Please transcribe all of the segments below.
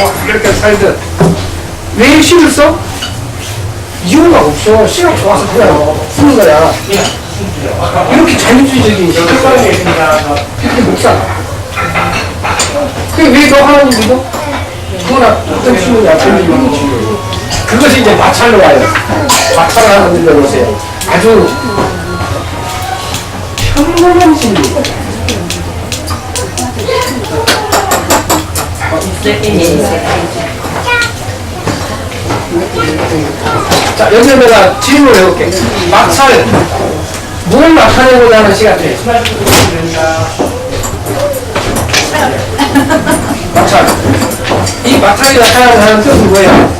뭐 이렇게 살든 왜 시를 써? 이유가 없어. 시가 좋아서 그냥 쓰는 거야. 이렇게 자유주의적인 이렇게 못 살아. 그게 왜너 하나님 믿어? 그거나 어떤 신문이야, 전리만 그것이 이제 마찰로 와요. 마찰을 하나 들려보세요. 아주 평범한 진리. 자, 여기서 내가 질문을 해볼게. 마찰. 뭘 나타내고자 하는 시 같아? 마찰. 이 마찰이 나타나는 뜻은 뭐예요?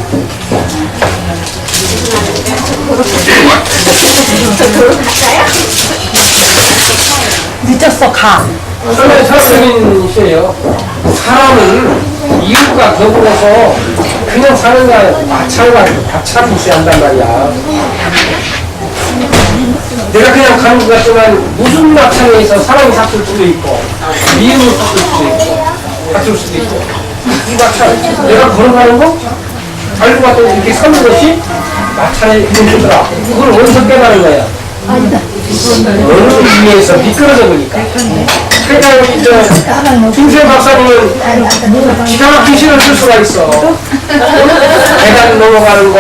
늦었어 가. 사람적인 시예요. 사람은 이웃과 더불어서 그냥 사는 게 아니라 마찰과 마찰이 있어야 한단 말이야. 내가 그냥 가는 것 같지만 무슨 있어 사람이 다툴 수도 있고 미움을 다툴 수도 있고 다툴 수도 있고. 이 마찰 내가 걸어가는 거? 알고 봤더니 이렇게 서는 것이 마찰의 일부더라. 그걸 어디서 깨달은 거야? 어느 의미에서 미끄러져 보니까 그러니까 우리 저 김세 박사님은 기가 막힌 시를 쓸 수가 있어. 계단 넘어가는 거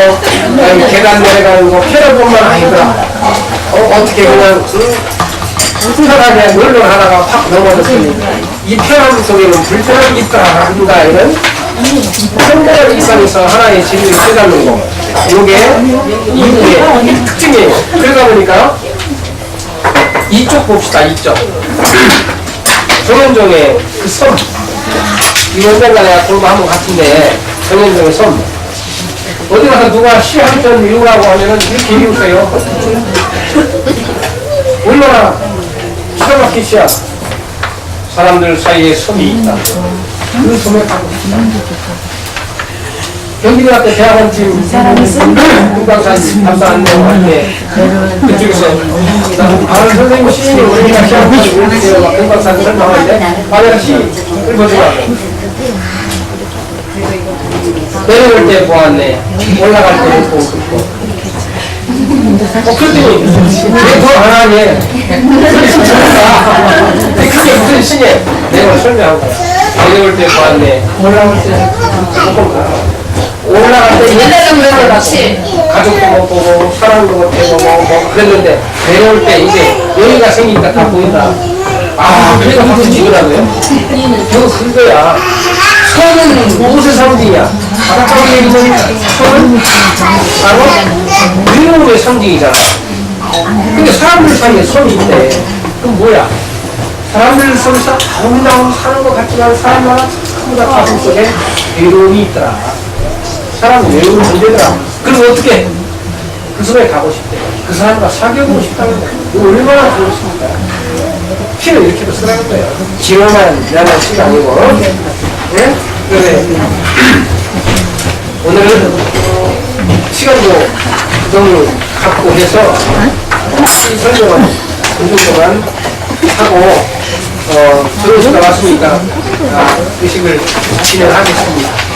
아니 계단 내려가는 거 패러본만 아니더라. 어, 어떻게 그냥 편하게 놀러 하다가 확 넘어졌으니 이 편함 속에는 불편함이 있더라 한다 이런 현대적 입장에서 하나의 진리를 깨닫는 거. 이게 이후의 특징이에요. 그러다 보니까 이쪽 봅시다 이쪽 정현종의 그 섬 이거 언젠가 내가 공부 한번 같은데 정현종의 섬 어디 가서 누가 시한편 읽으라고 하면은 이렇게 읽으세요? 얼마나 기가 막힌 시야. 사람들 사이에 섬이 있다. 그 섬에 가고 싶다 경기대학교 대학원팀 금강산 담당한 내용한테 그쪽에서 아 선생님 시인이 우리가 시험을 읽으세요 막 금강산 설명하는데 만약에 시 읽어주라고 내려올 때 보았네 올라갈 때는 보고 어, 그랬더니 왜더 안 하니? 그게 진짜다. 그게 무슨 신이야? 내가 설명한 거야. 내려올 때 보았네. 올라올 때 조금 옛날에 같이 가족도 못 보고 사람도 못 보고 뭐, 뭐 그랬는데 내려올 때 이제 여기가 생기니까 다 보인다. 아, 그래서 치더라고요. 그거 그거야. 선은 무엇의 상징이야? 아까 얘기했던 선은 바로 의로움의 상징이잖아. 근데 사람들 사이에 선이 있대. 그럼 뭐야? 사람들 속에서 아름다운 사는 것 같지만 사람마다 전부 다 가슴 속에 외로움이 있더라. 사람은 외로움을 문제더라. 그럼 어떻게? 그 섬에 가고 싶대. 그 사람과 사귀어보고 싶다는. 이거 얼마나 좋습니까? 시를 이렇게도 쓰라는 거예요. 지어만 나는 시가 아니고. 예? 그래. 오늘은 시간도 너무 갖고 해서 이 설명을 이 정도만 하고 어, 들어오시다 왔으니까 아, 의식을 진행하겠습니다.